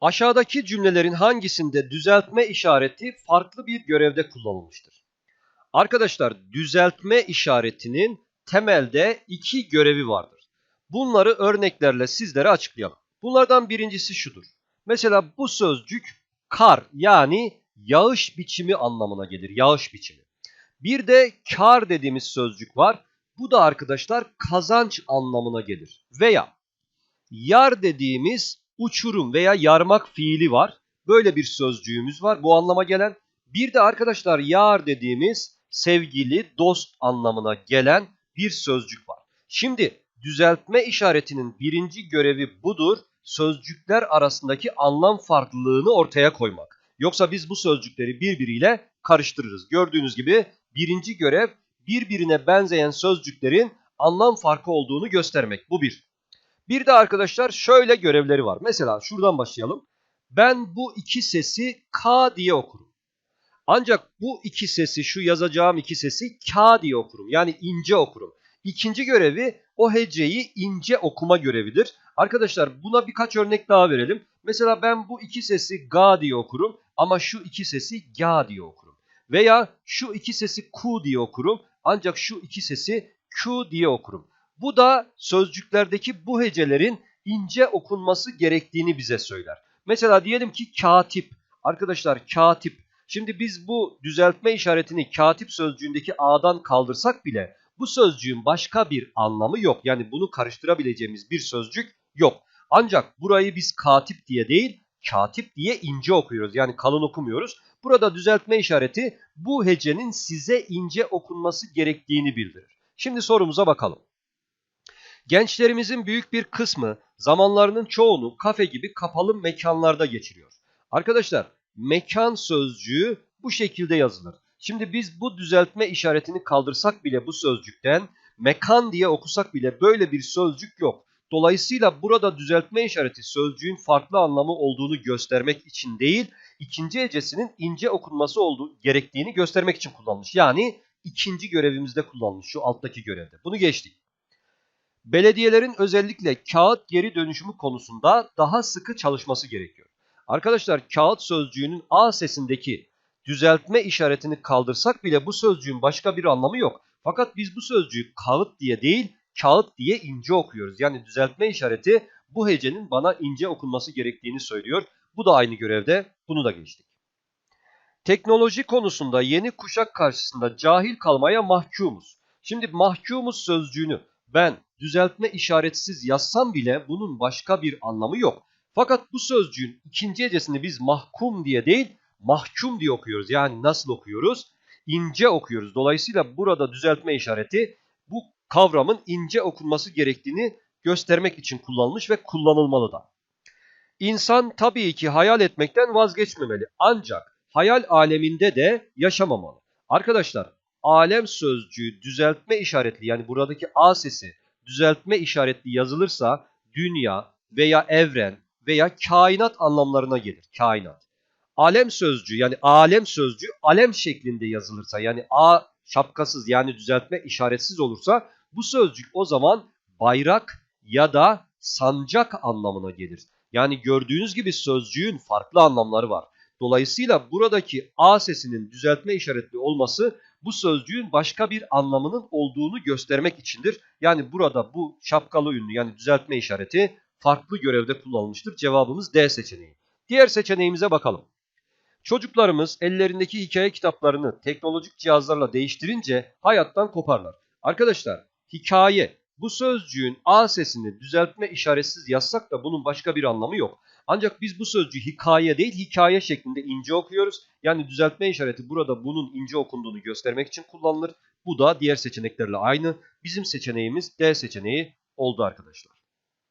Aşağıdaki cümlelerin hangisinde düzeltme işareti farklı bir görevde kullanılmıştır? Arkadaşlar düzeltme işaretinin temelde iki görevi vardır. Bunları örneklerle sizlere açıklayalım. Bunlardan birincisi şudur. Mesela bu sözcük kar yani yağış biçimi anlamına gelir. Yağış biçimi. Bir de kar dediğimiz sözcük var. Bu da arkadaşlar kazanç anlamına gelir. Veya yar dediğimiz uçurum veya yarmak fiili var. Böyle bir sözcüğümüz var bu anlama gelen. Bir de arkadaşlar yar dediğimiz sevgili, dost anlamına gelen bir sözcük var. Şimdi düzeltme işaretinin birinci görevi budur. Sözcükler arasındaki anlam farklılığını ortaya koymak. Yoksa biz bu sözcükleri birbiriyle karıştırırız. Gördüğünüz gibi birinci görev birbirine benzeyen sözcüklerin anlam farkı olduğunu göstermek. Bu bir. Bir de arkadaşlar şöyle görevleri var. Mesela şuradan başlayalım. Ben bu iki sesi K diye okurum. Ancak bu iki sesi, şu yazacağım iki sesi K diye okurum. Yani ince okurum. İkinci görevi o heceyi ince okuma görevidir. Arkadaşlar buna birkaç örnek daha verelim. Mesela ben bu iki sesi Ga diye okurum ama şu iki sesi Ga diye okurum. Veya şu iki sesi Ku diye okurum ancak şu iki sesi Q diye okurum. Bu da sözcüklerdeki bu hecelerin ince okunması gerektiğini bize söyler. Mesela diyelim ki katip. Arkadaşlar katip. Şimdi biz bu düzeltme işaretini katip sözcüğündeki A'dan kaldırsak bile bu sözcüğün başka bir anlamı yok. Yani bunu karıştırabileceğimiz bir sözcük yok. Ancak burayı biz katip diye değil katip diye ince okuyoruz. Yani kalın okumuyoruz. Burada düzeltme işareti bu hecenin size ince okunması gerektiğini bildirir. Şimdi sorumuza bakalım. Gençlerimizin büyük bir kısmı zamanlarının çoğunu kafe gibi kapalı mekanlarda geçiriyor. Arkadaşlar mekan sözcüğü bu şekilde yazılır. Şimdi biz bu düzeltme işaretini kaldırsak bile bu sözcükten mekan diye okusak bile böyle bir sözcük yok. Dolayısıyla burada düzeltme işareti sözcüğün farklı anlamı olduğunu göstermek için değil, ikinci hecesinin ince okunması olduğu gerektiğini göstermek için kullanılmış. Yani ikinci görevimizde kullanılmış şu alttaki görevde. Bunu geçtik. Belediyelerin özellikle kağıt geri dönüşümü konusunda daha sıkı çalışması gerekiyor. Arkadaşlar kağıt sözcüğünün A sesindeki düzeltme işaretini kaldırsak bile bu sözcüğün başka bir anlamı yok. Fakat biz bu sözcüğü kağıt diye değil kağıt diye ince okuyoruz. Yani düzeltme işareti bu hecenin bana ince okunması gerektiğini söylüyor. Bu da aynı görevde. Bunu da geçtik. Teknoloji konusunda yeni kuşak karşısında cahil kalmaya mahkumuz. Şimdi mahkumuz sözcüğünü ben düzeltme işaretsiz yazsam bile bunun başka bir anlamı yok. Fakat bu sözcüğün ikinci hecesini biz mahkum diye değil mahkum diye okuyoruz. Yani nasıl okuyoruz? İnce okuyoruz. Dolayısıyla burada düzeltme işareti bu kavramın ince okunması gerektiğini göstermek için kullanılmış ve kullanılmalı da. İnsan tabii ki hayal etmekten vazgeçmemeli. Ancak hayal aleminde de yaşamamalı. Arkadaşlar alem sözcüğü düzeltme işaretli yani buradaki A sesi düzeltme işaretli yazılırsa dünya veya evren veya kainat anlamlarına gelir. Kainat. Alem sözcüğü yani alem sözcüğü alem şeklinde yazılırsa yani A şapkasız yani düzeltme işaretsiz olursa bu sözcük o zaman bayrak ya da sancak anlamına gelir. Yani gördüğünüz gibi sözcüğün farklı anlamları var. Dolayısıyla buradaki A sesinin düzeltme işaretli olması bu sözcüğün başka bir anlamının olduğunu göstermek içindir. Yani burada bu şapkalı ünlü yani düzeltme işareti farklı görevde kullanılmıştır. Cevabımız D seçeneği. Diğer seçeneğimize bakalım. Çocuklarımız ellerindeki hikaye kitaplarını teknolojik cihazlarla değiştirince hayattan koparlar. Arkadaşlar hikaye bu sözcüğün A sesini düzeltme işaretsiz yazsak da bunun başka bir anlamı yok. Ancak biz bu sözcüğü hikaye değil hikaye şeklinde ince okuyoruz. Yani düzeltme işareti burada bunun ince okunduğunu göstermek için kullanılır. Bu da diğer seçeneklerle aynı. Bizim seçeneğimiz D seçeneği oldu arkadaşlar.